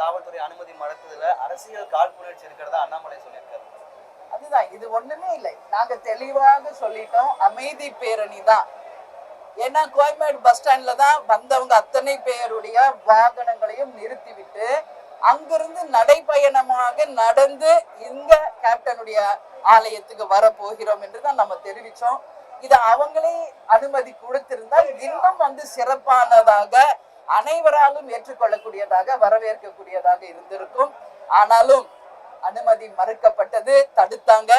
காவல்துறை அனுமதி மறுத்ததுல அரசியல் காழ்ப்புணர்ச்சி இருக்கிறதா அண்ணாமலை சொல்லியிருக்காரு. அதுதான் இது ஒண்ணுமே இல்லை. நாங்க தெளிவாக சொல்லிட்டோம் அமைதி பேரணி தான். ஏன்னா கோயம்பேடு பஸ் ஸ்டாண்ட்ல தான் வந்தவங்க அத்தனை பேருடைய வாகனங்களையும் நிறுத்திவிட்டு அங்கிருந்து நடைபயணமாக நடந்து இங்க கேப்டனுடைய ஆலயத்துக்கு வர போகிறோம் என்று தான் நம்ம தெரிவிச்சோம். இது அவங்களே அனுமதி கொடுத்திருந்தால் இன்னும் வந்து சிறப்பானதாக அனைவராலும் ஏற்றுக்கொள்ளக்கூடியதாக வரவேற்கக்கூடியதாக இருந்திருக்கும். ஆனாலும் அனுமதி மறுக்கப்பட்டது தடுத்தாங்க.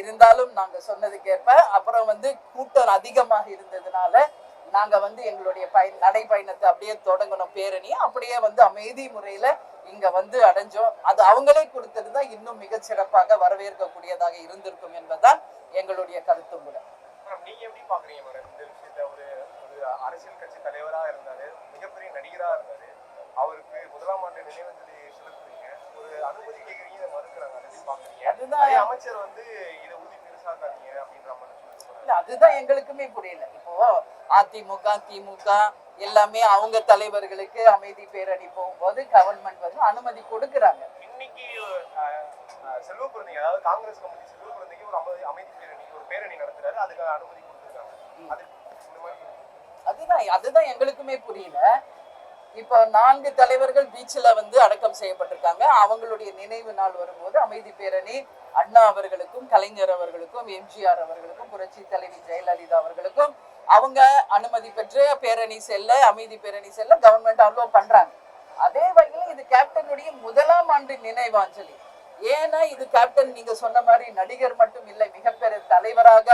இருந்தாலும் நாங்க சொன்னதுக்கேற்ப அப்புறம் வந்து கூட்டம் அதிகமாக இருந்ததுனால நாங்க வந்து எங்களுடைய பயன் நடைப்பயணத்தை அப்படியே தொடங்கணும் பேரணி. அப்படியே வந்து அமைதி முறையில இங்க வந்து அடைஞ்சோம். அது அவங்களே கொடுத்திருந்தா இன்னும் மிக சிறப்பாக வரவேற்கக்கூடியதாக இருந்திருக்கும் என்பதுதான் எங்களுடைய கருத்தும் கூட நீங்க எப்படி பாக்குறீங்க மேடம்? இந்த விஷயத்த ஒரு அரசியல் கட்சி தலைவரா இருந்தாரு மிகப்பெரிய நடிகரா இருந்தாரு. அவருக்கு முதலாம் ஆண்டு நினைவஞ்சலி செலுத்துறீங்க ஒரு அனுமதி கேக்குறீங்க இதை மறுக்கிறாங்க. அதுதான் அதே அமைச்சர் வந்து இதை ஊதி பெருசாக்காதீங்க அப்படின்ற மாதிரி இல்ல அதுதான் எங்களுக்குமே புரியல. இப்போ அதிமுக திமுக எல்லாமே அவங்க தலைவர்களுக்கு அமைதி பேரணி போகும்போது கவர்மெண்ட் வந்து அனுமதி கொடுக்கறாங்க. இன்னைக்கு செல்வ பிறந்தீங்க அதாவது காங்கிரஸ் கமிட்டி செல்வ பிறந்தீங்க ஒரு அமைதி பேரணி ஒரு பேரணி நடத்துறாரு. அதுக்கு அனுமதி கொடுத்துருக்காங்க. அது அதுதான் அதுதான் எங்களுக்குமே புரியல. இப்போ நான்கு தலைவர்கள் பீச்சில் வந்து அடக்கம் செய்யப்பட்டிருக்காங்க. அவங்களுடைய நினைவு நாள் வரும்போது அமைதி பேரணி அண்ணா அவர்களுக்கும் கலைஞர் அவர்களுக்கும் எம்ஜிஆர் அவர்களுக்கும் புரட்சி தலைவி ஜெயலலிதா அவர்களுக்கும் அவங்க அனுமதி பெற்று பேரணி செல்ல அமைதி பேரணி செல்ல கவர்மெண்ட் அலோவ் பண்றாங்க. அதே வகையில் இது கேப்டனுடைய முதலாம் ஆண்டு நினைவாஞ்சலி. ஏன்னா இது கேப்டன் நீங்க சொன்ன மாதிரி நடிகர் மட்டும் இல்லை மிகப்பெரிய தலைவராக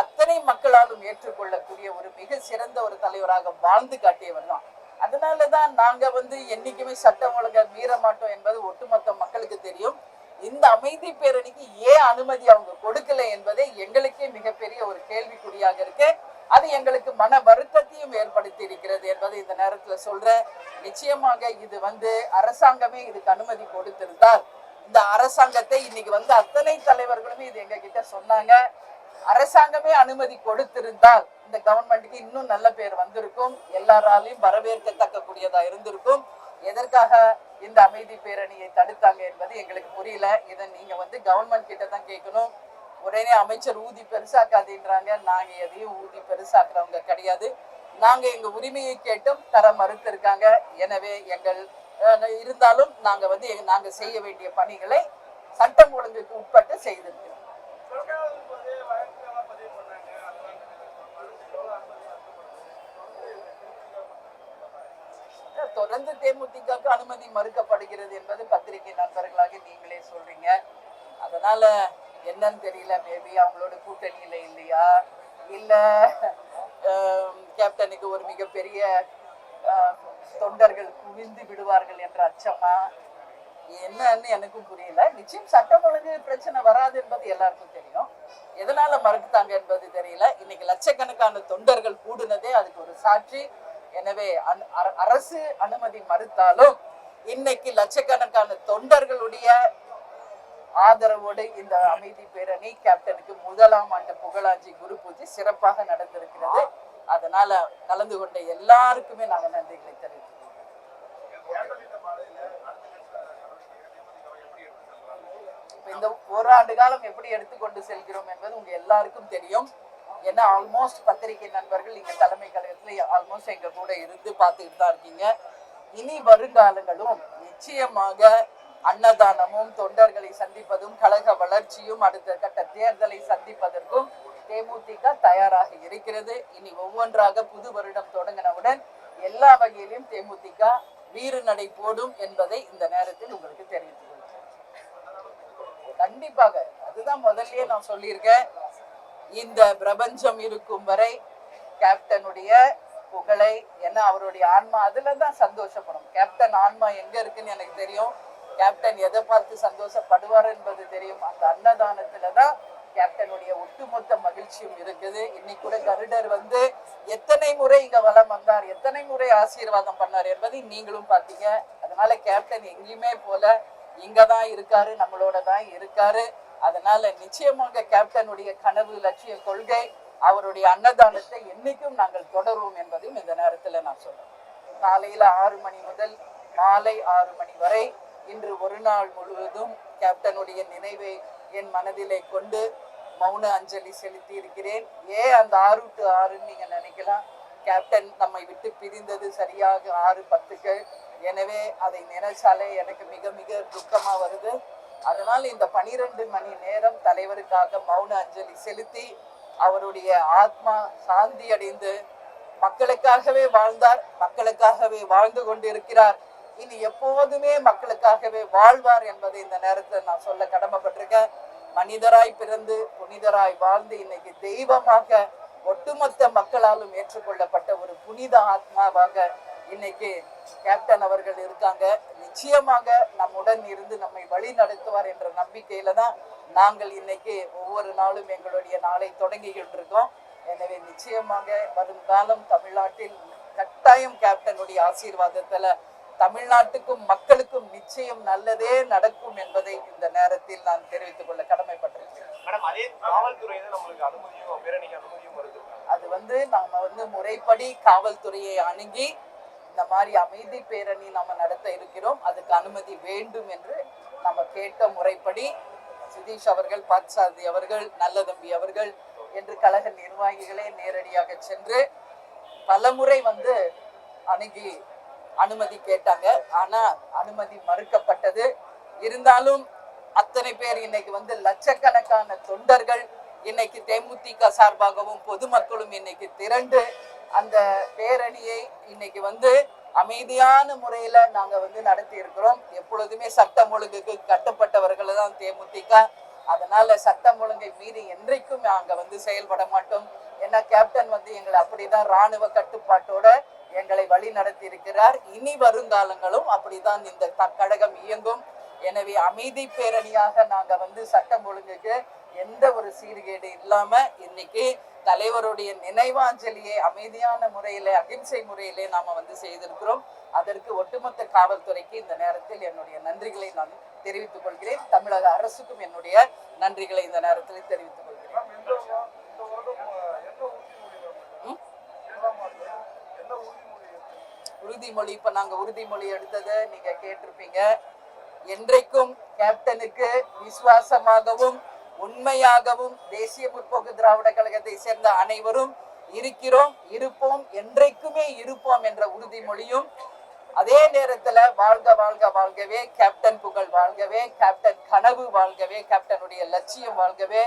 அத்தனை மக்களாலும் ஏற்றுக்கொள்ளக்கூடிய ஒரு மிக சிறந்த ஒரு தலைவராக வாழ்ந்து காட்டியவர் தான். அதனாலதான் நாங்க வந்து என்னைக்குமே சட்டம் ஒழுங்கை மீற மாட்டோம் என்பது ஒட்டுமொத்த மக்களுக்கு தெரியும். இந்த அமைதி பேரணிக்கு ஏன் அனுமதி அவங்க கொடுக்கல என்பதே எங்களுக்கே மிகப்பெரிய ஒரு கேள்விக்குறியாக இருக்கு. அது எங்களுக்கு மன வருத்தத்தையும் ஏற்படுத்தி இருக்கிறது என்பதை இந்த நேரத்துல சொல்றேன். நிச்சயமாக இது வந்து அரசாங்கமே இதுக்கு அனுமதி கொடுத்திருந்தால் இந்த அரசாங்கத்தை இன்னைக்கு வந்து அத்தனை தலைவர்களுமே இது எங்க கிட்ட சொன்னாங்க. அரசாங்கமே அனுமதி கொடுத்திருந்தால் இந்த கவர்மெண்ட்டுக்கு இன்னும் நல்ல பேர் வந்திருக்கும். எல்லாராலையும் வரவேற்கத்தக்க கூடியதா இருந்திருக்கும். எதற்காக இந்த அமைதி பேரணியை தடுத்தாங்க என்பது எங்களுக்கு புரியல. இதை நீங்க வந்து கவர்மெண்ட் கிட்ட தான் கேட்கணும். உடனே அமைச்சர் ஊதி பெருசாக்காதீன்றாங்க. நாங்க எதையும் ஊதி பெருசாக்குறவங்க கிடையாது. நாங்க எங்க உரிமையை கேட்டும் தர மறுத்திருக்காங்க. எனவே எங்கள் இருந்தாலும் நாங்க வந்து நாங்க செய்ய வேண்டிய பணிகளை சட்டம் ஒழுங்குக்கு உட்பட்டு செய்திருக்கிறோம். தொடர்ந்து தேமுதிகவுக்கு அனுமதி மறுக்கப்படுகிறது என்பது பத்திரிகை நண்பர்களாக நீங்களே சொல்றீங்க. அதனால என்னன்னு தெரியல மேபி அவங்களோட கூட்டணியில இல்லையா? இல்ல கேப்டனுக்கு ஒரு மிகப்பெரிய தொண்டர்கள் குவிந்து விடுவார்கள் என்ற அச்சமா? என்னன்னு எனக்கும் புரியல. நிச்சயம் சட்டம் ஒழுங்கு பிரச்சனை வராது என்பது எல்லாருக்கும் தெரியும். எதனால மறுத்தாங்க என்பது தெரியல. இன்னைக்கு லட்சக்கணக்கான தொண்டர்கள் கூடுனதே அதுக்கு ஒரு சாட்சி. எனவே அரசு அனுமதி மறுத்தாலும் இன்னைக்கு லட்சக்கணக்கான தொண்டர்களுடைய ஆதரவோடு இந்த அமைதி பேரணி கேப்டனுக்கு முதலாம் ஆண்டு புகழாஞ்சி குரு பூஜை சிறப்பாக நடந்திருக்கிறது. அதனால கலந்து கொண்ட எல்லாருக்குமே நாங்க நன்றிகளை தெரிவித்தோம் இப்ப இந்த ஒரு ஆண்டு காலம் எப்படி எடுத்துக்கொண்டு செல்கிறோம் என்பது உங்க எல்லாருக்கும் தெரியும். ஏன்னா ஆல்மோஸ்ட் பத்திரிகை நண்பர்கள் இங்க தலைமை கழகத்துல ஆல்மோஸ்ட் எங்க கூட இருந்து பார்த்துக்கிட்டு தான் இருக்கீங்க. இனி வருங்காலங்களும் நிச்சயமாக அன்னதானமும் தொண்டர்களை சந்திப்பதும் கழக வளர்ச்சியும் அடுத்த கட்ட தேர்தலை சந்திப்பதற்கும் தேமுதிக தயாராக இருக்கிறது. இனி ஒவ்வொன்றாக புது வருடம் தொடங்கினவுடன் எல்லா வகையிலும் தேமுதிக வீறு நடை போடும் என்பதை இந்த நேரத்தில் உங்களுக்கு தெரிவித்துள்ளது கண்டிப்பாக. அதுதான் முதல்லயே நான் சொல்லியிருக்கேன். இந்த பிரபஞ்சம் இருக்கும் வரை கேப்டனுடைய புகழை ஏன்னா அவருடைய ஆன்மா அதுல தான் சந்தோஷப்படும். கேப்டன் ஆன்மா எங்க இருக்குன்னு எனக்கு தெரியும். கேப்டன் எதை பார்த்து சந்தோஷப்படுவார் என்பது தெரியும். அந்த அன்னதானத்துல தான் கேப்டனுடைய ஒட்டுமொத்த மகிழ்ச்சியும் இருக்குது. இன்னைக்கு கூட கருடர் வந்து எத்தனை முறை இங்க வளம் வந்தார் எத்தனை முறை ஆசீர்வாதம் பண்ணார் என்பதை நீங்களும் பார்த்தீங்க. அதனால கேப்டன் எங்கேயுமே போல. இங்க தான் இருக்காரு நம்மளோட தான் இருக்காரு. அதனால நிச்சயமாக கேப்டனுடைய கனவு லட்சிய கொள்கை அவருடைய அன்னதானத்தை என்னைக்கும் நாங்கள் தொடருவோம் என்பதையும் இந்த நேரத்துல நான் சொல்றேன். காலையில ஆறு மணி முதல் மாலை ஆறு மணி வரை இன்று ஒரு நாள் முழுவதும் கேப்டனுடைய நினைவை என் மனதிலே கொண்டு மௌன அஞ்சலி செலுத்தி இருக்கிறேன். ஏன் அந்த ஆறு டு ஆறுன்னு நீங்க நினைக்கலாம். கேப்டன் நம்மை விட்டு பிரிந்தது சரியாக ஆறு பத்துகள். எனவே அதை நினைச்சாலே எனக்கு மிக மிக துக்கமா வருது. அதனால் இந்த பனிரெண்டு மணி நேரம் தலைவருக்காக மௌன அஞ்சலி செலுத்தி அவருடைய ஆத்மா சாந்தி அடைந்து மக்களுக்காகவே வாழ்ந்தார் மக்களுக்காகவே வாழ்ந்து கொண்டிருக்கிறார். இனி எப்போதுமே மக்களுக்காகவே வாழ்வார் என்பதை இந்த நேரத்தில் நான் சொல்ல கடமைப்பட்டிருக்கேன். மனிதராய் பிறந்து புனிதராய் வாழ்ந்து இன்னைக்கு தெய்வமாக ஒட்டுமொத்த மக்களாலும் ஏற்றுக்கொள்ளப்பட்ட ஒரு புனித ஆத்மாவாக இன்னைக்கு கேப்டன் அவர்கள் இருக்காங்க. நிச்சயமாக நம்முடன் இருந்து நம்மை வழி நடத்துவார் என்ற நம்பிக்கையில தான் நாங்கள் இன்னைக்கு ஒவ்வொரு நாளும் எங்களுடைய நாளை தொடங்கிக்கிட்டு இருக்கோம் எனவே நிச்சயமாக வருங்காலம் தமிழ்நாட்டில் கட்டாயம் கேப்டனுடைய ஆசீர்வாதத்துல தமிழ்நாட்டுக்கும் மக்களுக்கும் நிச்சயம் நல்லதே நடக்கும் என்பதை இந்த நேரத்தில் நான் தெரிவித்துக் கொள்ள கடமைப்பட்டிருக்கிறேன். அது வந்து நாம வந்து முறைப்படி காவல்துறையை அணுகி இந்த மாதிரி அமைதி பேரணி நம்ம நடத்த இருக்கிறோம். அதுக்கு அனுமதி வேண்டும் என்று நம்ம கேட்ட முறைப்படி சுதீஷ் அவர்கள் பாட்சாரதி அவர்கள் நல்லதம்பி அவர்கள் என்று கழக நிர்வாகிகளே நேரடியாக சென்று பலமுறை வந்து அணுகி அனுமதி கேட்டாங்க. ஆனா அனுமதி மறுக்கப்பட்டது. இருந்தாலும் அத்தனை பேர் இன்னைக்கு வந்து லட்சக்கணக்கான தொண்டர்கள் இன்னைக்கு தேமுதிக சார்பாகவும் பொதுமக்களும் இன்னைக்கு திரண்டு அந்த பேரணியை இன்னைக்கு வந்து அமைதியான முறையில நாங்க வந்து நடத்தி இருக்கிறோம் எப்பொழுதுமே சட்டம் ஒழுங்குக்கு கட்டுப்பட்டவர்கள் தான் தேமுதிக. அதனால சட்டம் ஒழுங்கை மீறி என்றைக்கும் நாங்க வந்து செயல்பட மாட்டோம். ஏன்னா கேப்டன் வந்து எங்களை அப்படிதான் ராணுவ கட்டுப்பாட்டோட எங்களை வழி நடத்தி இருக்கிறார் இனி வருங்காலங்களும் அப்படிதான் இந்த கழகம் இயங்கும். எனவே அமைதி பேரணியாக நாங்க வந்து சட்டம் ஒழுங்குக்கு எந்த ஒரு சீர்கேடு இல்லாம இன்னைக்கு தலைவருடைய நினைவாஞ்சலியை அமைதியான முறையிலே அகிம்சை முறையிலே நாம வந்து செய்திருக்கிறோம். அதற்கு ஒட்டுமொத்த காவல்துறைக்கு இந்த நேரத்தில் என்னுடைய நன்றிகளை நான் தெரிவித்துக் கொள்கிறேன். தமிழக அரசுக்கும் என்னுடைய நன்றிகளை இந்த நேரத்தில் தெரிவித்துக் கொள்கிறேன்? உறுதிமொழி இப்ப நாங்க உறுதிமொழி எடுத்ததை நீங்க கேட்டிருப்பீங்க. என்றைக்கும் கேப்டனுக்கு விசுவாசமாகவும் உண்மையாகவும் தேசிய முற்போக்கு திராவிட கழகத்தை சேர்ந்த அனைவரும் இருக்கிறோம் இருப்போம் என்றைக்குமே இருப்போம் என்ற உறுதிமொழியும் அதே நேரத்துல வாழ்க வாழ்க வாழ்கவே கேப்டன் புகழ் வாழ்கவே கேப்டன் கனவு வாழ்கவே கேப்டனுடைய லட்சியம் வாழ்கவே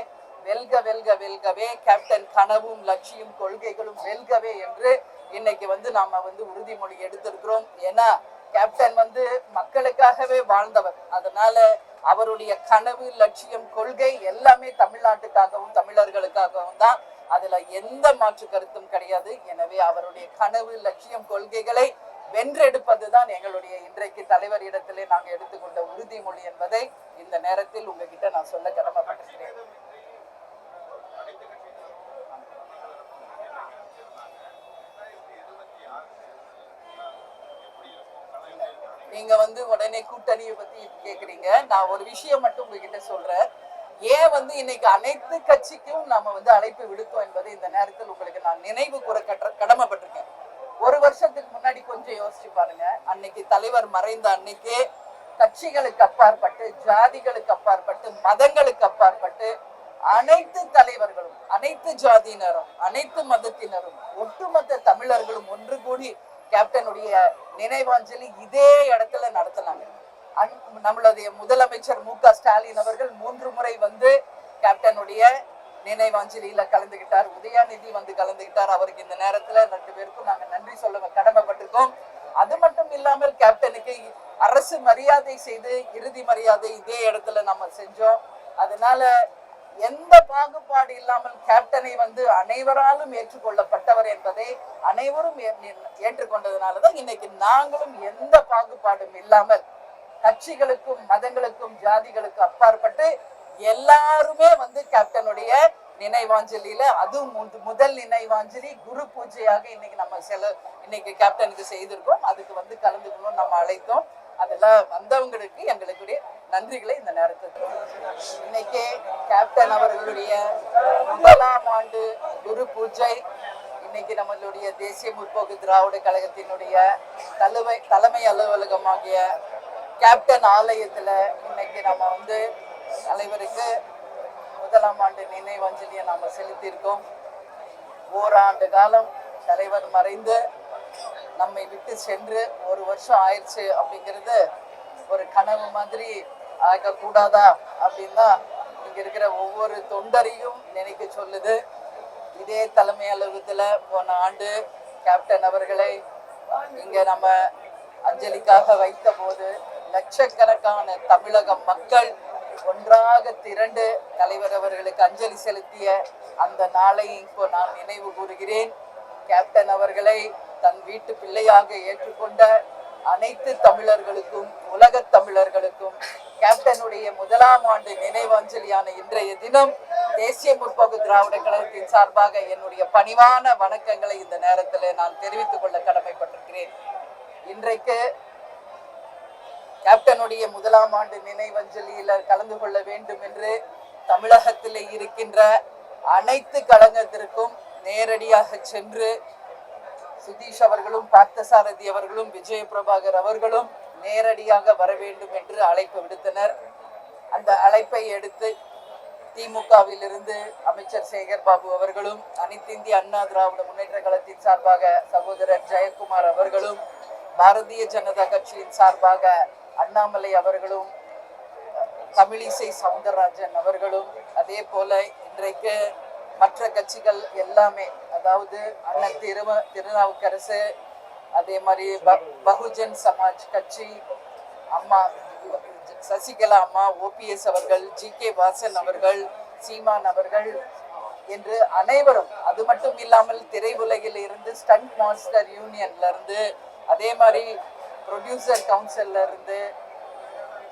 வெல்க வெல்க வெல்கவே கேப்டன் கனவும் லட்சியம் கொள்கைகளும் வெல்கவே என்று இன்னைக்கு வந்து நாம வந்து உறுதிமொழி எடுத்திருக்கிறோம். ஏன்னா கேப்டன் வந்து மக்களுக்காகவே வாழ்ந்தவர். அதனால அவருடைய கனவு லட்சியம் கொள்கை எல்லாமே தமிழ்நாட்டுக்காகவும் தமிழர்களுக்காகவும் தான். அதுல எந்த மாற்று கருத்தும் கிடையாது. எனவே அவருடைய கனவு லட்சியம் கொள்கைகளை வென்றெடுப்பதுதான் எங்களுடைய இன்றைக்கு தலைவர் இடத்திலே நாங்கள் எடுத்துக்கொண்ட உறுதிமொழி என்பதை இந்த நேரத்தில் உங்ககிட்ட நான் சொல்ல கடமை நீங்க வந்து உடனே கூட்டணியை பத்தி கேக்குறீங்க. நான் ஒரு விஷயம் மட்டும் உங்ககிட்ட சொல்றேன். ஏன் வந்து இன்னைக்கு அனைத்து கட்சிக்கும் நாம வந்து அழைப்பு விடுத்தோம் என்பதை இந்த நேரத்தில் உங்களுக்கு நான் நினைவு கூற கட்ட கடமைப்பட்டிருக்கேன். ஒரு வருஷத்துக்கு முன்னாடி கொஞ்சம் யோசிச்சு பாருங்க. அன்னைக்கு தலைவர் மறைந்த அன்னைக்கே கட்சிகளுக்கு அப்பாற்பட்டு ஜாதிகளுக்கு அப்பாற்பட்டு மதங்களுக்கு அப்பாற்பட்டு அனைத்து தலைவர்களும் அனைத்து ஜாதியினரும் அனைத்து மதத்தினரும் ஒட்டுமொத்த தமிழர்களும் ஒன்று கூடி கேப்டனுடைய நினைவாஞ்சலி இதே இடத்துல நடத்தினாங்க. நம்மளுடைய முதலமைச்சர் மு க ஸ்டாலின் அவர்கள் மூன்று முறை வந்து கேப்டனுடைய நினைவாஞ்சலியில கலந்துகிட்டார். உதயாநிதி வந்து கலந்துகிட்டார். அவருக்கு இந்த நேரத்துல ரெண்டு பேருக்கும் நாங்க நன்றி சொல்ல கடமைப்பட்டிருக்கோம். அது மட்டும் இல்லாமல் கேப்டனுக்கு அரசு மரியாதை செய்து இறுதி மரியாதை இதே இடத்துல நம்ம செஞ்சோம். அதனால எந்த பாகுபாடு இல்லாமல் கேப்டனை வந்து அனைவராலும் ஏற்றுக்கொள்ளப்பட்டவர் என்பதை அனைவரும் ஏற்றுக்கொண்டதுனாலதான் இன்னைக்கு நாங்களும் எந்த பாகுபாடும் இல்லாமல் கட்சிகளுக்கும் மதங்களுக்கும் ஜாதிகளுக்கும் அப்பாற்பட்டு எல்லாருமே வந்து கேப்டனுடைய நினைவாஞ்சலியில அதுவும் முந்து- முதல் நினைவாஞ்சலி குரு பூஜையாக இன்னைக்கு நம்ம செல இன்னைக்கு கேப்டனுக்கு செய்திருக்கோம். அதுக்கு வந்து கலந்துக்கணும் நம்ம அழைத்தோம். அதெல்லாம் வந்தவங்களுக்கு எங்களுக்குடைய நன்றிகளை இந்த நேரத்துக்கு. இன்னைக்கு கேப்டன் அவர்களுடைய முதலாம் ஆண்டு குரு பூஜை. இன்னைக்கு நம்மளுடைய தேசிய முற்போக்கு திராவிட கழகத்தினுடைய தலைமை தலைமை அலுவலகமாகிய கேப்டன் ஆலயத்துல இன்னைக்கு நம்ம வந்து தலைவருக்கு முதலாம் ஆண்டு நினைவஞ்சலியை நாம செலுத்தியிருக்கோம். ஓராண்டு காலம் தலைவர் மறைந்து நம்மை விட்டு சென்று ஒரு வருஷம் ஆயிடுச்சு அப்படிங்கிறது ஒரு கனவு மாதிரி ஆகக்கூடாதா அப்படின்னா இங்க இருக்கிற ஒவ்வொரு தொண்டரையும் நினைக்க சொல்லுது. இதே தலைமை அலுவலகத்துல போன ஆண்டு கேப்டன் அவர்களை இங்க நம்ம அஞ்சலிக்காக வைத்த போது லட்சக்கணக்கான தமிழக மக்கள் ஒன்றாக திரண்டு தலைவர் அவர்களுக்கு அஞ்சலி செலுத்திய அந்த நாளை இப்போ நான் நினைவு கூறுகிறேன். கேப்டன் அவர்களை தன் வீட்டு பிள்ளையாக ஏற்றுக்கொண்ட அனைத்து தமிழர்களுக்கும் முதலாம் ஆண்டு நினைவஞ்சலியான இன்றைய தினம் தேசிய முற்போக்கு திராவிட கழகத்தின் சார்பாக என்னுடைய பணிவான வணக்கங்களை இந்த நேரத்தில் நான் தெரிவித்துக் கொள்ள கடமைப்பட்டிருக்கிறேன். இன்றைக்கு கேப்டனுடைய முதலாம் ஆண்டு நினைவஞ்சலியில கலந்து கொள்ள வேண்டும் என்று தமிழகத்தில் இருக்கின்ற அனைத்து கழகத்திற்கும் நேரடியாக சென்று சுதீஷ் அவர்களும் பார்த்தசாரதி அவர்களும் விஜய பிரபாகர் அவர்களும் நேரடியாக வர வேண்டும் என்று அழைப்பு விடுத்தனர். அந்த அழைப்பை எடுத்து திமுகவில் இருந்து அமைச்சர் சேகர் பாபு அவர்களும் அனைத்து இந்திய அண்ணா திராவிட முன்னேற்ற கழகத்தின் சார்பாக சகோதரர் ஜெயக்குமார் அவர்களும் பாரதிய ஜனதா கட்சியின் சார்பாக அண்ணாமலை அவர்களும் தமிழிசை சவுந்தரராஜன் அவர்களும் அதே போல இன்றைக்கு மற்ற கட்சிகள் எல்லாமே அதாவது அண்ணன் திருவ திருநாவுக்கரசு அதே மாதிரி ப- பகுஜன் சமாஜ் கட்சி அம்மா சசிகலா அம்மா ஓபிஎஸ் அவர்கள் ஜி கே வாசன் அவர்கள் சீமான் அவர்கள் என்று அனைவரும் அது மட்டும் இல்லாமல் திரையுலகில் இருந்து ஸ்டண்ட் மாஸ்டர் யூனியன்ல இருந்து அதே மாதிரி ப்ரொடியூசர் கவுன்சில்ல இருந்து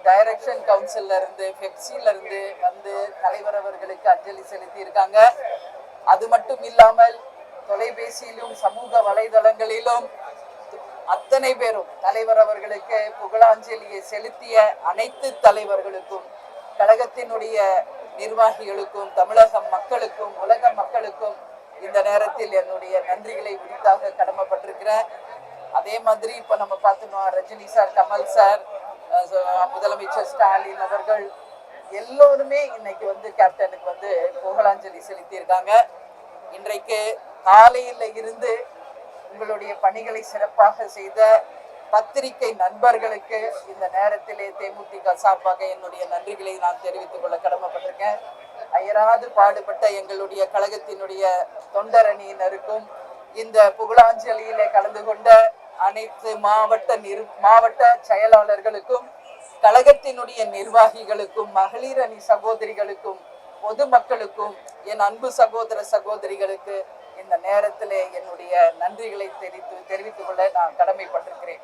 டைரக்ஷன் கவுன்சில்ல இருந்து பெப்சில இருந்து வந்து தலைவர் அவர்களுக்கு அஞ்சலி செலுத்தி இருக்காங்க அது மட்டும் இல்லாமல் தொலைபேசியிலும் சமூக வலைதளங்களிலும் அத்தனை பேரும் தலைவர் அவர்களுக்கு புகழாஞ்சலியை செலுத்திய அனைத்து தலைவர்களுக்கும் கழகத்தினுடைய நிர்வாகிகளுக்கும் தமிழக மக்களுக்கும் உலக மக்களுக்கும் இந்த நேரத்தில் என்னுடைய நன்றிகளை உரித்தாக கடமைப்பட்டிருக்கிறேன். அதே மாதிரி இப்ப நம்ம பார்த்தோம்னா ரஜினி சார் கமல் சார் முதலமைச்சர் ஸ்டாலின் அவர்கள் எல்லோருமே இன்னைக்கு வந்து கேப்டனுக்கு வந்து புகழாஞ்சலி செலுத்தியிருக்காங்க. இன்றைக்கு காலையில இருந்து உங்களுடைய பணிகளை சிறப்பாக செய்த பத்திரிகை நண்பர்களுக்கு இந்த நேரத்திலே தேமுதிக சார்பாக என்னுடைய நன்றிகளை நான் தெரிவித்துக் கொள்ள கடமைப்பட்டிருக்கேன். அயராது பாடுபட்ட எங்களுடைய கழகத்தினுடைய தொண்டரணியினருக்கும் இந்த புகழாஞ்சலியிலே கலந்து கொண்ட அனைத்து மாவட்ட நிர் மாவட்ட செயலாளர்களுக்கும் கழகத்தினுடைய நிர்வாகிகளுக்கும் மகளிர் அணி சகோதரிகளுக்கும் பொதுமக்களுக்கும் என் அன்பு சகோதர சகோதரிகளுக்கு இந்த நேரத்தில் என்னுடைய நன்றிகளை தெரிவித்து தெரிவித்துக் கொள்ள நான் கடமைப்பட்டிருக்கிறேன்.